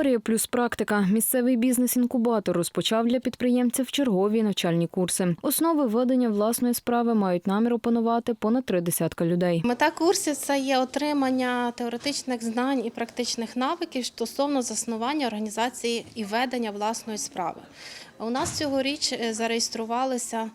Теорія плюс практика. Місцевий бізнес-інкубатор розпочав для підприємців чергові навчальні курси. Основи ведення власної справи мають намір опанувати понад три десятка людей. Мета курсів це є отримання теоретичних знань і практичних навиків стосовно заснування організації і ведення власної справи. У нас цьогоріч е, зареєструвалися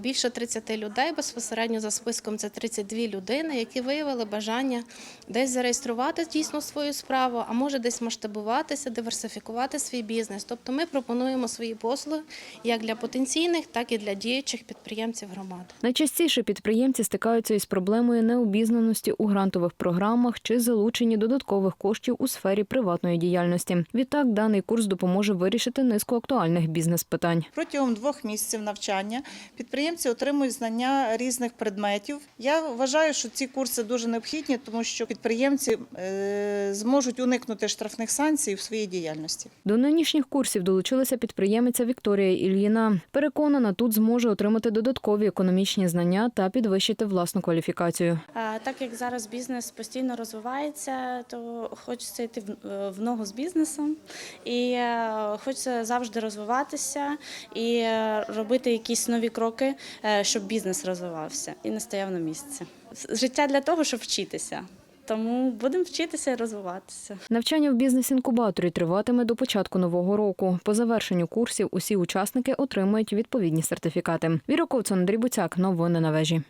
більше 30 людей. Безпосередньо за списком це 32 людини, які виявили бажання десь зареєструвати дійсно свою справу, а може десь масштабуватися, диверсифікувати свій бізнес. Тобто ми пропонуємо свої послуги як для потенційних, так і для діючих підприємців громади. Найчастіше підприємці стикаються із проблемою необізнаності у грантових програмах чи залученні додаткових коштів у сфері приватної діяльності. Відтак, даний курс допоможе вирішити низку актуальних бізнес-питань. Протягом двох місяців навчання підприємці отримують знання різних предметів. Я вважаю, що ці курси дуже необхідні, тому що підприємці е, зможуть уникнути штрафних санкцій в своїй діяльності. До нинішніх курсів долучилася підприємиця Вікторія Ільїна. Переконана, тут зможе отримати додаткові економічні знання та підвищити власну кваліфікацію. Так як зараз бізнес постійно розвивається, то хочеться йти в- е, ногу з бізнесом і е, хочеться завжди розвиватися і робити якісь нові кроки, е, щоб бізнес розвивався і не стояв на місці. Життя для того, щоб вчитися. Тому будемо вчитися і розвиватися. Навчання в бізнес-інкубаторі триватиме до початку нового року. По завершенню курсів усі учасники отримають відповідні сертифікати. Віра Ковцун, Андрій Буцяк. Новини на вежі.